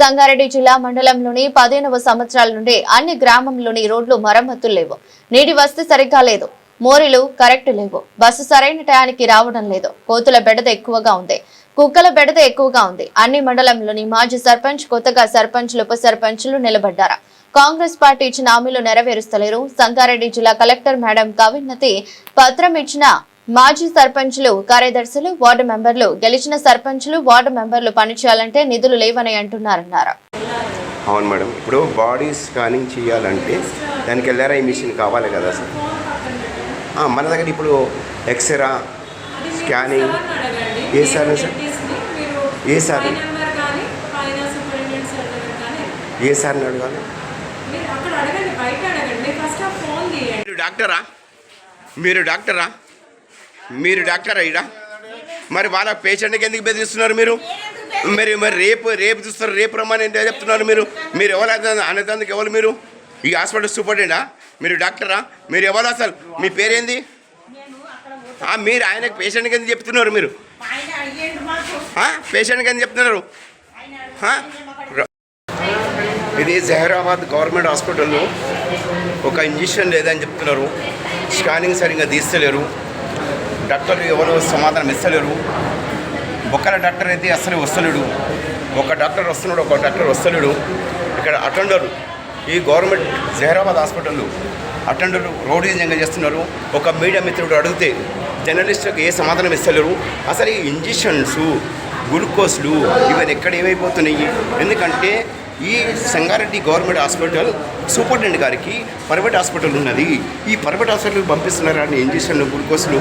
సంగారెడ్డి జిల్లా మండలంలోని పదిహేనవ సంవత్సరాల నుండి అన్ని గ్రామంలోని రోడ్లు మరమ్మతులు లేవు. నీటి వస్తు సరిగ్గా లేదు. మోరీలు కరెక్ట్ లేవు. బస్సు సరైన టయానికి రావడం లేదు. కోతుల బెడద ఎక్కువగా ఉంది. కుక్కల బెడద ఎక్కువగా ఉంది. అన్ని మండలంలోని మాజీ సర్పంచ్ కొత్తగా సర్పంచ్లు ఉప సర్పంచ్లు నిలబడ్డారా. కాంగ్రెస్ పార్టీ ఇచ్చిన హామీలు నెరవేరుస్తలేరు. సంగారెడ్డి జిల్లా కలెక్టర్ మేడం కవిన్నతి పత్రం ఇచ్చిన మాజీ సర్పంచ్లు కార్యదర్శులు వార్డు మెంబర్లు గెలిచిన సర్పంచ్లు వార్డు మెంబర్లు పనిచేయాలంటే నిధులు లేవని అంటున్నారన్నారు. అవును మేడం. ఇప్పుడు బాడీ స్కానింగ్ చేయాలంటే దానికి ఎల్ఆర్ఐ మిషన్ కావాలి కదా సార్. ఆ, మన దగ్గర ఇప్పుడు ఎక్స్రా స్కానింగ్ ఏ సార్ సార్? ఏ సార్? ఏ సార్ని అడగాలి? మీరు డాక్టరా? మీరు డాక్టరా? మీరు డాక్టరా ఇడా మరి వాళ్ళ పేషెంట్కి ఎందుకు బెదిరిస్తున్నారు మీరు? మరి మరి రేపు రేపు చూస్తారు రేపు రమ్మని ఏంటో చెప్తున్నారు మీరు? మీరు ఎవరు అనేదానికి ఎవరు మీరు? ఈ హాస్పిటల్ సూపరింటెండా మీరు డాక్టరా మీరు ఎవరు అసలు? మీ పేరేంది? మీరు ఆయన పేషెంట్కి ఎందుకు చెప్తున్నారు మీరు? పేషెంట్కి ఎందుకు చెప్తున్నారు? ఇది జహరాబాద్ గవర్నమెంట్ హాస్పిటల్లో ఒక ఇంజక్షన్ లేదని చెప్తున్నారు. స్కానింగ్ సరిగ్గా తీస్తలేరు. డాక్టర్లు ఎవరు సమాధానం ఇస్తలేరు. ఒకళ్ళ డాక్టర్ అయితే అసలు వస్తలేడు. ఒక డాక్టర్ వస్తున్నాడు ఒక డాక్టర్ వస్తలేడు. ఇక్కడ అటెండర్ ఈ గవర్నమెంట్ జహరాబాద్ హాస్పిటల్లో రోడ్ రౌడీజంగా చేస్తున్నారు. ఒక మీడియా మిత్రుడు అడిగితే జర్నలిస్టులకు ఏ సమాధానం ఇస్తలేరు? అసలు ఈ ఇంజెక్షన్స్ గ్లూకోజ్లు ఇవన్నీ ఎక్కడ ఏమైపోతున్నాయి? ఎందుకంటే ఈ సంగారెడ్డి గవర్నమెంట్ హాస్పిటల్ సూపరింటెండెంట్ గారికి ప్రైవేట్ హాస్పిటల్ ఉన్నది. ఈ ప్రైవేట్ హాస్పిటల్కి పంపిస్తున్నారా అని ఏం చేశాను గురికోసులు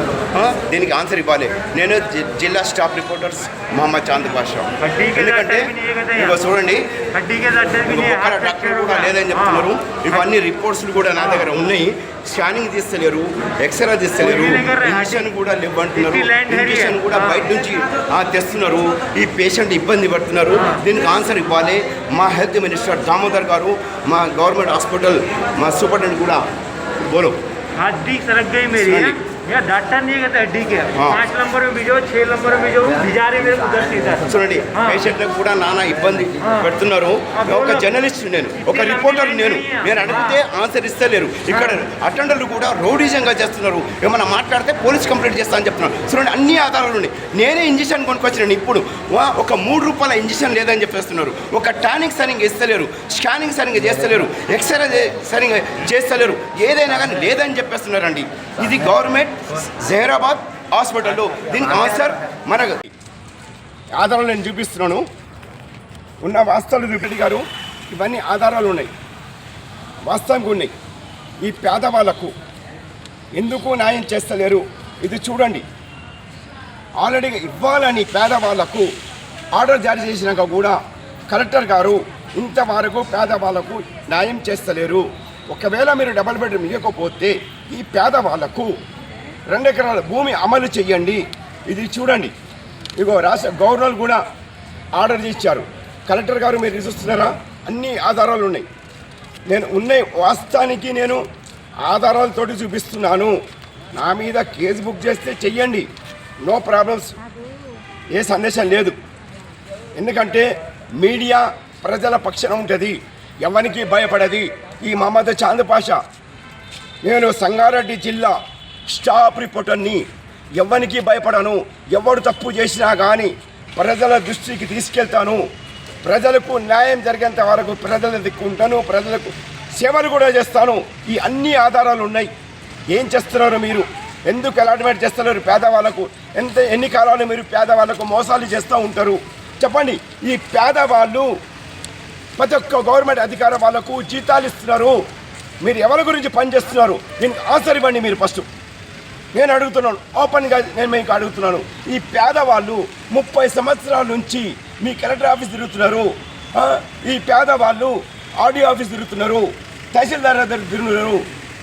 దీనికి ఆన్సర్ ఇవ్వాలి. నేను జిల్లా స్టాఫ్ రిపోర్టర్స్ మహమ్మద్ చాంద్ బాషా. ఎందుకంటే చూడండి. లేదని చెప్తున్నారు. ఇవన్నీ రిపోర్ట్స్లు కూడా నా దగ్గర ఉన్నాయి. స్కానింగ్ తీస్తలేరు ఎక్స్రే తీస్తలేరు ఇంజక్షన్ కూడా లేవంటున్నారు. ఇంజక్షన్ కూడా బయట నుంచి తెస్తున్నారు. ఈ పేషెంట్ ఇబ్బంది పడుతున్నారు. దీనికి ఆన్సర్ ఇవ్వాలి. మా హెల్త్ మినిస్టర్ దామోదర్ గారు మా గవర్నమెంట్ हॉस्पिटल सुपरटेंडेंट बोलो। हाँ ठीक सरक गई मेरी डॉक्टर नहीं कहते हड्डी के हाँ। पाँच नंबर में भी जो छह नंबर में जो भिजा रहे मेरे उधर से इधर చూడండి ఆ. పేషెంట్లకు కూడా నానా ఇబ్బంది పెడుతున్నారు ఒక జర్నలిస్ట్ నేను ఒక రిపోర్టర్ నేను నేను అడిగితే ఆన్సర్ ఇస్తలేరు ఇక్కడ అటెండర్లు కూడా రౌడీజంగా చేస్తున్నారు ఏమైనా మాట్లాడితే పోలీస్ కంప్లైంట్ చేస్తా అని చెప్తున్నారు చూడండి అన్ని ఆధారాలు ఉన్నాయి నేనే ఇంజక్షన్ కొనుక్కొచ్చినాను ఇప్పుడు వా, ఒక మూడు రూపాయల ఇంజక్షన్ లేదని చెప్పేస్తున్నారు ఒక టానిక్ సరిగ్గా ఇస్తలేరు స్కానింగ్ సరిగ్గా చేస్తలేరు ఎక్స్రే చే- సరిగ్గా చేస్తలేరు ఏదైనా కానీ లేదని చెప్పేస్తున్నారండి ఇది గవర్నమెంట్ జహీరాబాద్ హాస్పిటల్లో. దీని ఆన్సర్ మనకు ఆధారాలు నేను చూపిస్తున్నాను. ఉన్న వాస్తవాలు చూపెట్టి గారు ఇవన్నీ ఆధారాలు ఉన్నాయి. వాస్తవంగా ఉన్నాయి. ఈ పేదవాళ్ళకు ఎందుకు న్యాయం చేస్తలేరు? ఇది చూడండి. ఆల్రెడీ ఇవ్వాలని పేదవాళ్ళకు ఆర్డర్ జారీ చేసినాక కూడా కలెక్టర్ గారు ఇంతవరకు పేదవాళ్ళకు న్యాయం చేస్తలేరు. ఒకవేళ మీరు డబల్ బెడ్రూమ్ ఇవ్వకపోతే ఈ పేదవాళ్ళకు రెండు ఎకరాల భూమి అమలు చెయ్యండి ఇది చూడండి. ఇగో రాష్ట్ర గవర్నర్ కూడా ఆర్డర్ చేశారు. కలెక్టర్ గారు మీరు చూస్తున్నారా? అన్ని ఆధారాలు ఉన్నాయి. నేను ఉన్నాయి. వాస్తవానికి నేను ఆధారాలతోటి చూపిస్తున్నాను. నా మీద కేసు బుక్ చేస్తే చెయ్యండి. No problems. ఏ సందేశం లేదు. ఎందుకంటే మీడియా ప్రజల పక్షన ఉంటుంది. ఎవరికి భయపడది? ఈ మహమ్మద్ చాంద్ పాష. నేను సంగారెడ్డి జిల్లా స్టాఫ్ రిపోర్టర్ని ఎవరికి భయపడను. ఎవడు తప్పు చేసినా కానీ ప్రజల దృష్టికి తీసుకెళ్తాను. ప్రజలకు న్యాయం జరిగేంత వరకు ప్రజల దిక్కుంటాను ప్రజలకు సేవలు కూడా చేస్తాను. ఈ అన్ని ఆధారాలు ఉన్నాయి. ఏం చేస్తున్నారు మీరు? ఎందుకు అలాట్మెంట్ చేస్తున్నారు పేదవాళ్ళకు? ఎంత ఎన్ని కాలాలు మీరు పేదవాళ్ళకు మోసాలు చేస్తూ ఉంటారు? చెప్పండి. ఈ పేదవాళ్ళు ప్రతి ఒక్క గవర్నమెంట్ అధికార వాళ్ళకు జీతాలు ఇస్తున్నారు. మీరు ఎవరి గురించి పనిచేస్తున్నారు? దీనికి ఆన్సర్ ఇవ్వండి మీరు ఫస్ట్. నేను అడుగుతున్నాను. ఓపెన్గా నేను మీకు అడుగుతున్నాను. ఈ పేదవాళ్ళు ముప్పై సంవత్సరాల నుంచి మీ కలెక్టర్ ఆఫీస్ తిరుగుతున్నారు. ఆ, ఈ పేదవాళ్ళు ఆడియో ఆఫీస్ తిరుగుతున్నారు. తహసీల్దార్ దగ్గర తిరుగుతున్నారు.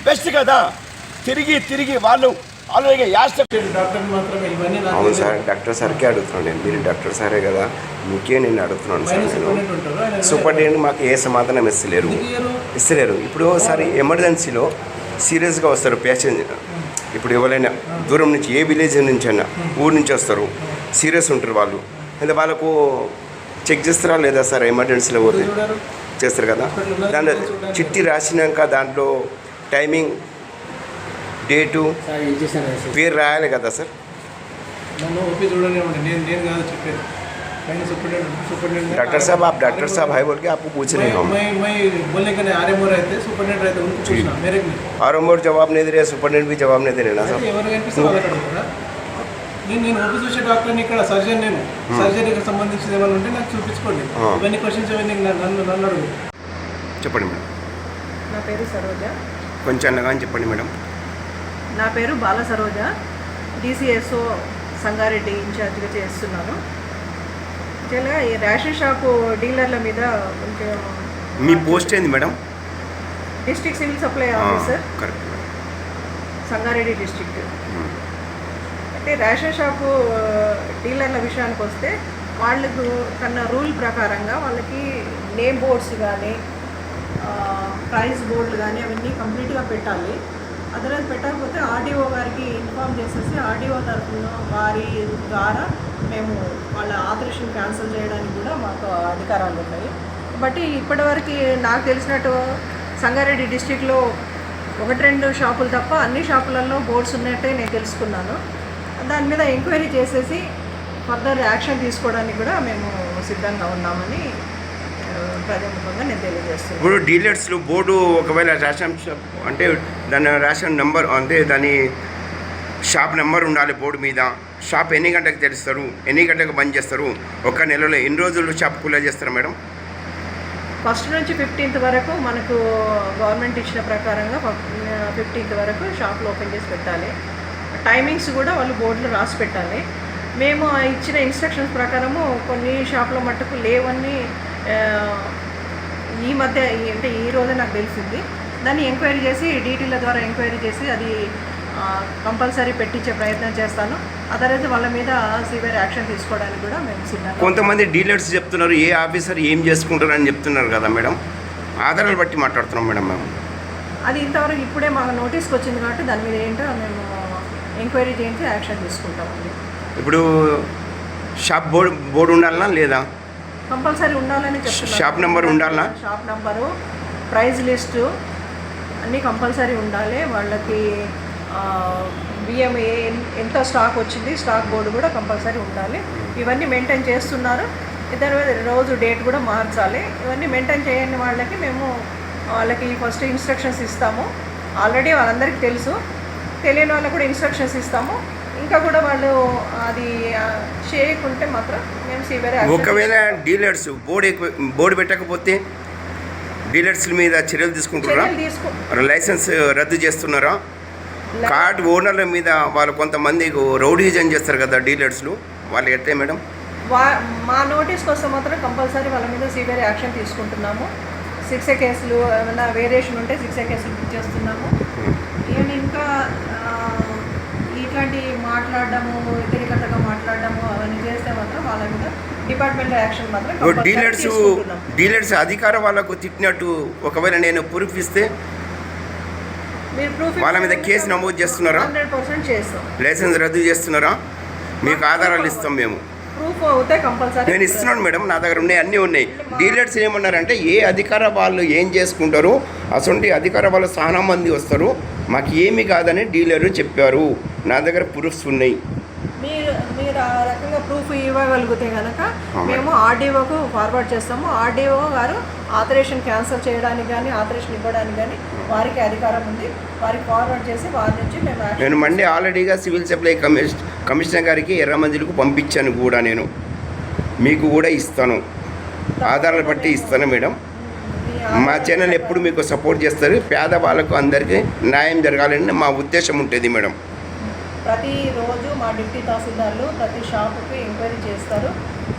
బెస్ట్ కదా. తిరిగి తిరిగి వాళ్ళు అవును సార్ డాక్టర్ సార్కే అడుగుతున్నాను నేను. మీరు డాక్టర్ సారే కదా. మీకే నేను అడుగుతున్నాను సార్ నేను. సూపరింటెండెంట్ మాకు ఏ సమాధానం ఇస్తలేరు. ఇస్తలేరు. ఇప్పుడు ఒకసారి ఎమర్జెన్సీలో సీరియస్గా వస్తారు పేషెంట్ ఇప్పుడు ఎవరైనా దూరం నుంచి ఏ విలేజ్ నుంచి అయినా ఊరు నుంచి వస్తారు సీరియస్ ఉంటారు వాళ్ళు. అంటే వాళ్ళకు చెక్ చేస్తారా లేదా సార్ ఎమర్జెన్సీలో పోతే? చేస్తారు కదా. దాంట్లో చిట్టి రాసినాక దాంట్లో టైమింగ్ డేటు పేరు రాయాలి కదా సార్. डॉक्टर साहब आप डॉक्टर साहब है बोल के आपको पूछ रहे हैं हम मैं मैं बोलने के नहीं आर एम रहते सुपरिटेंडेंट रहते उनको पूछना मेरे को नहीं और हम और जवाब नहीं दे रहे सुपरटेंडेंट भी जवाब नहीं दे रहे ना అయితే साहब ఎవరు కనిపిస్తే వాళ్ళకి అడుగుతారా నేను నేను ఓపీ చూసే డాక్టర్ని ఇక్కడ సర్జన్ నేను సర్జరీకి సంబంధించిన ఏమైనా ఉంటే నాకు చూపించుకోండి ఆ. ఇవన్నీ క్వశ్చన్స్ ఇవన్నీ నన్ను నన్ను నన్ను అడుగు చెప్పండి మేడం నా పేరు సరోజ కొంచెం అన్నగా చెప్పండి మేడం నా పేరు బాల సరోజ డిసిఎస్ఓ సంగారెడ్డి ఇన్ఛార్జ్గా చేస్తున్నాను యాక్చువల్గా ఈ రేషన్ షాపు డీలర్ల మీద కొంచెం మీ పోస్ట్ ఏంది madam? District civil supply officer. Correct Sangareddy district. అయితే రేషన్ షాపు డీలర్ల విషయానికి వస్తే వాళ్ళకు కన్నా రూల్ ప్రకారంగా వాళ్ళకి నేమ్ బోర్డ్స్ కానీ ప్రైస్ బోర్డులు కానీ అవన్నీ కంప్లీట్గా పెట్టాలి. అదర్వైజ్ పెట్టకపోతే ఆర్డీఓ గారికి ఇన్ఫామ్ చేసేసి ఆర్డీఓ తరఫున వారి ద్వారా మేము ఆపరేషన్ క్యాన్సిల్ చేయడానికి కూడా మాకు అధికారాలు ఉన్నాయి. బట్టి ఇప్పటివరకు నాకు తెలిసినట్టు సంగారెడ్డి డిస్టిక్లో ఒకటి రెండు షాపులు తప్ప అన్ని షాపులలో బోర్డ్స్ ఉన్నట్టే నేను తెలుసుకున్నాను. దాని మీద ఎంక్వైరీ చేసేసి ఫర్దర్ యాక్షన్ తీసుకోవడానికి కూడా మేము సిద్ధంగా ఉన్నామని ఆ, ప్రజాముఖంగా నేను తెలియజేస్తున్నాను. ఇప్పుడు డీలర్స్లో బోర్డు ఒకవేళ రేషన్ షాప్ అంటే దాని రేషన్ నెంబర్ అంటే దాని షాప్ నెంబర్ ఉండాలి బోర్డు మీద. షాప్ ఎన్ని గంటలకు తెరుస్తారు? ఎన్ని గంటలకు బంద్ చేస్తారు? ఒక నెలలో ఎన్ని రోజులు షాప్ కూలే చేస్తారు మేడం? ఫస్ట్ నుంచి ఫిఫ్టీన్త్ వరకు మనకు గవర్నమెంట్ ఇచ్చిన ప్రకారంగా ఫిఫ్టీన్త్ వరకు షాప్లు ఓపెన్ చేసి పెట్టాలి. టైమింగ్స్ కూడా వాళ్ళు బోర్డులో రాసి పెట్టాలి. మేము ఇచ్చిన ఇన్స్ట్రక్షన్స్ ప్రకారము కొన్ని షాప్ల మట్టుకు లేవని ఈ మధ్య అంటే ఈ రోజే నాకు తెలిసింది. దాన్ని ఎంక్వైరీ చేసి డీటీల ద్వారా ఎంక్వైరీ చేసి అది కంపల్సరీ పెట్టించే ప్రయత్నం చేస్తాను. అదరైతే వాళ్ళ మీద సివియర్ యాక్షన్ తీసుకోవడానికి కూడా మేము సిద్ధంగా కొంతమంది డీలర్స్ చెప్తున్నారు ఏ ఆఫీసర్ ఏం చేసుకుంటారు అని చెప్తున్నారు కదా మేడం. ఆధారాలు బట్టి మాట్లాడుతున్నాం మేడం మేము. అది ఇంతవరకు ఇప్పుడే మాకు నోటీస్కి వచ్చింది కాబట్టి దాని మీద ఏంటో మేము ఎంక్వైరీ చేయించి యాక్షన్ తీసుకుంటామండి ఇప్పుడు షాప్ బోర్డు బోర్డు ఉండాలనా లేదా? కంపల్సరీ ఉండాలని చెప్తున్నాను షాప్ నెంబర్ ఉండాలా? షాప్ నెంబరు ప్రైజ్ లిస్టు అన్నీ కంపల్సరీ ఉండాలి. వాళ్ళకి బియ్యం ఏ ఎంత స్టాక్ వచ్చింది స్టాక్ బోర్డు కూడా కంపల్సరీ ఉండాలి. ఇవన్నీ మెయింటైన్ చేస్తున్నారు. ఇద్దరు రోజు డేట్ కూడా మార్చాలి. ఇవన్నీ మెయింటైన్ చేయని వాళ్ళకి మేము వాళ్ళకి ఫస్ట్ ఇన్స్ట్రక్షన్స్ ఇస్తాము. ఆల్రెడీ వాళ్ళందరికీ తెలుసు. తెలియని వాళ్ళకి కూడా ఇన్స్ట్రక్షన్స్ ఇస్తాము. ఇంకా కూడా వాళ్ళు అది చేయకుంటే మాత్రం మేము సివియర్ ఒకవేళ డీలర్స్ బోర్డు బోర్డు పెట్టకపోతే డీలర్స్ మీద చర్యలు తీసుకుంటున్నారా? లైసెన్స్ రద్దు చేస్తున్నారా? కార్డ్ ఓనర్ల మీద వాళ్ళు కొంతమంది రౌడీజం చేస్తారు కదా డీలర్స్లు వాళ్ళు ఎట్టే మేడం? వా మా నోటీస్కి వస్తే మాత్రం కంపల్సరీ వాళ్ళ మీద సివియర్ యాక్షన్ తీసుకుంటున్నాము. శిక్ష కేసులు ఏమైనా వేరియేషన్ ఉంటే శిక్ష కేసులు బుక్ చేస్తున్నాము. ఈవెన్ ఇంకా ఇట్లాంటి మాట్లాడడము వ్యతిరేకతగా మాట్లాడడము అవన్నీ చేస్తే మాత్రం వాళ్ళ మీద డిపార్ట్మెంట్ యాక్షన్ మాత్రం డీలర్స్. డీలర్స్ అధికార వాళ్ళకు తిట్టినట్టు ఒకవేళ నేను ప్రూఫ్ ఇస్తే మీరు ప్రూఫ్ వాళ్ళ మీద కేసు నమోదు చేస్తున్నారా? లైసెన్స్ రద్దు చేస్తున్నారా? మీకు ఆధారాలు ఇస్తాం మేము. నేను ఇస్తున్నాను మేడం నా దగ్గర ఉన్నాయి అన్నీ ఉన్నాయి. డీలర్స్ ఏమన్నారంటే ఏ అధికార వాళ్ళు ఏం చేసుకుంటారో? అసలు అధికార వాళ్ళు చాలా మంది వస్తారు. మాకు ఏమి కాదని డీలరు చెప్పారు. నా దగ్గర ప్రూఫ్స్ ఉన్నాయి. మీరు మీరు ఆ రకంగా ప్రూఫ్ ఇవ్వగలిగితే కనుక. మేము ఆర్డీఓకు ఫార్వర్డ్ చేస్తాము. ఆర్డీఓ గారు ఆపరేషన్ క్యాన్సిల్ చేయడానికి కానీ ఆపరేషన్ ఇవ్వడానికి కానీ వారికి అధికారం ఉంది. వారికి ఫార్వర్డ్ చేసి వారి నుంచి మేము నేను మండే ఆల్రెడీగా సివిల్ సప్లై కమిష్ కమిషనర్ గారికి ఎర్రమంజిలకు పంపించాను కూడా నేను. మీకు కూడా ఇస్తాను. ఆధారాలు బట్టి ఇస్తాను మేడం. మీ మా ఛానల్ ఎప్పుడు మీకు సపోర్ట్ చేస్తారు? పేదవాళ్ళకు అందరికీ న్యాయం జరగాలని మా ఉద్దేశం ఉంటుంది మేడం. ప్రతిరోజు మా డిప్టీ తహసీల్దార్లు ప్రతి షాపుకి ఎంక్వైరీ చేస్తారు.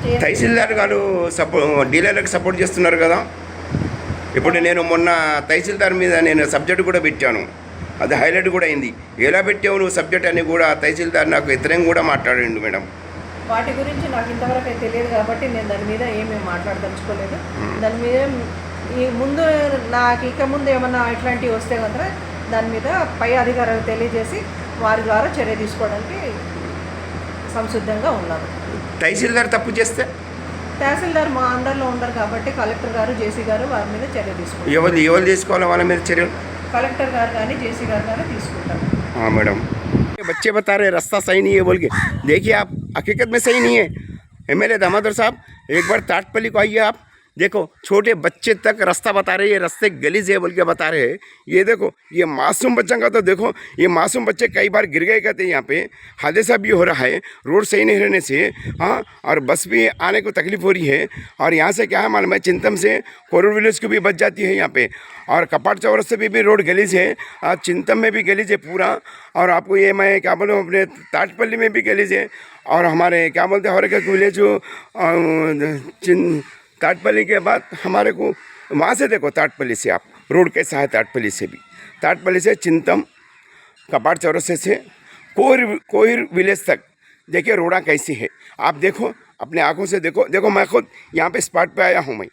చేసి తహసీల్దార్ గారు సపో డీలర్లకు సపోర్ట్ చేస్తున్నారు కదా? ఇప్పుడు నేను మొన్న తహసీల్దార్ మీద నేను సబ్జెక్ట్ కూడా పెట్టాను. అది హైలైట్ కూడా అయింది. ఎలా పెట్టావు నువ్వు సబ్జెక్ట్ అని కూడా తహసీల్దార్ నాకు వ్యతిరేకంగా కూడా మాట్లాడండి మేడం. వాటి గురించి నాకు ఇంతవరకు తెలియదు కాబట్టి నేను దాని మీద ఏమీ మాట్లాడదలుచుకోలేదు. దాని మీద ఈ ముందు నాకు ఇక ముందు ఏమన్నా ఇట్లాంటివి వస్తే కనుక దాని మీద పై అధికారులకు తెలియజేసి వారి ద్వారా చర్య తీసుకోవడానికి సంసిద్ధంగా ఉన్నాను తహసీల్దార్ తప్పు చేస్తే తహసీల్దార్ మా అండర్లో ఉండరు కాబట్టి కలెక్టర్ గారు జేసీ గారు వారి మీద చర్య తీసుకుంటారు ఎవరు ఎవరు తీసుకోవాలి వాళ్ళ మీద చర్యలు కలెక్టర్ గారు కానీ జేసీ గారు కానీ తీసుకుంటారు हाँ मैडम ये बच्चे बता रहे रास्ता सही नहीं है बोल के देखिए आप हकीकत में सही नहीं है एमएलए दामोदर साहब एक बार ताटपल्ली को आइए आप देखो छोटे बच्चे तक रास्ता बता रहे हैं ये रास्ते गलीज है बोल के बता रहे हैं। ये देखो ये मासूम बच्चों का तो देखो ये मासूम बच्चे कई बार गिर गए कहते हैं यहाँ पे। हादसा भी हो रहा है रोड सही नहीं रहने से हाँ और बस भी आने को तकलीफ़ हो रही है और यहाँ से क्या है मालूम है चिंतम से कोरोड विलेज को भी बच जाती है यहाँ पे। और कपाट चौरस से भी, रोड गलीज है और चिंतम में भी गलीज है पूरा और आपको ये मैं क्या बोलूँ अपने ताटपल्ली में भी गलीज है और हमारे क्या बोलते हैं हर एक विलेज चिन ताटपल्ली के बाद हमारे को वहाँ से देखो ताटपली से आप, रोड कैसा है ताटपल्ली से भी। ताटपल्ली से चिंतम, कपाट चौरसे से कोहिर कोहिर विलेज तक। देखिए रोड़ा कैसी है। आप देखो, अपने आँखों से देखो। देखो मैं खुद यहाँ पे स्पॉट पे आया हूँ मैं।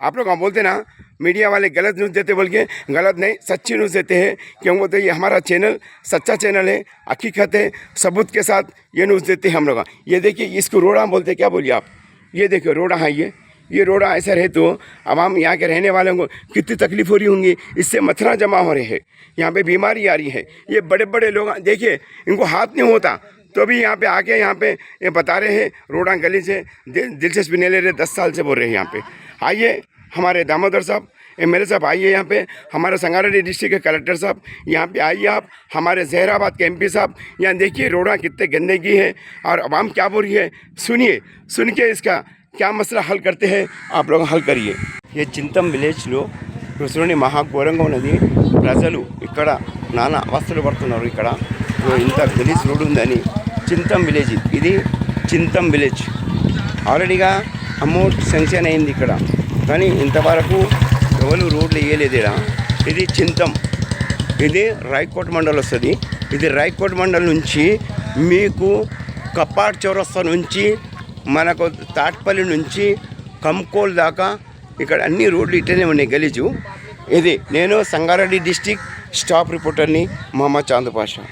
आप लोग हम बोलते ना, मीडिया वाले गलत न्यूज़ देते बोल के, गलत नहीं, सच्ची न्यूज़ देते हैं। क्यों बोलते ये हमारा चैनल सच्चा चैनल है, हकीकत है, सबूत के साथ ये न्यूज़ देते हैं हम लोग। ये देखिए, इसको रोड़ा बोलते क्या बोलिए आप? ये देखिए, रोड़ा है ये। ये रोड़ा ऐसा रहे तो आवाम यहाँ के रहने वालों को कितनी तकलीफ़ हो रही होंगी? इससे मथुरा जमा हो रहे हैं। यहाँ पे बीमारी आ रही है। ये बड़े बड़े लोग देखिए, इनको हाथ नहीं होता। तो भी यहाँ पे आके यहाँ पे ये बता रहे हैं, रोड़ा गली से दिल- दिलचस्पी नहीं ले रहे, दस साल से बोल रहे हैं यहाँ पे। आइए, हमारे दामोदर साहब एम एल साहब आइए यहाँ पे। हमारे संगारेड्डी डिस्ट्रिक्ट के कलेक्टर साहब, यहाँ पे आइए आप। हमारे जहराबाद के एमपी साहब, यहाँ देखिए रोड़ा कितने गंदगी है। और आवाम क्या बोल रही है? सुनिए, सुन के इसका क्या मसला हल करते हैं आप लोग हल करिए ये చింతం విలేజ్లో కృష్ణుని మహాఘోరంగా ఉన్నది ప్రజలు ఇక్కడ నానా అవస్థలు పడుతున్నారు ఇక్కడ ఓ ఇంత గలీజ్ రోడ్ ఉందని చింతం విలేజ్ ఇది. ఇది చింతం విలేజ్ ఆల్రెడీగా అమౌంట్ శాంక్షన్ అయింది ఇక్కడ కానీ ఇంతవరకు ఎవరు రోడ్లు వేయలేదు ఇక్కడ ఇది చింతం ఇది రాయకోట్ మండల్ వస్తుంది ఇది రాయకోట్ మండల్ నుంచి మీకు కప్పాడ్ చౌరస్తా నుంచి మనకు తాట్పల్లి నుంచి కంకోల్ దాకా ఇక్కడ అన్ని రోడ్లు ఇట్టనే ఉన్నాయి గలీజు. ఇది నేను సంగారెడ్డి డిస్టిక్ స్టాఫ్ రిపోర్టర్ని మహమ్మద్ చాంద్ పాషా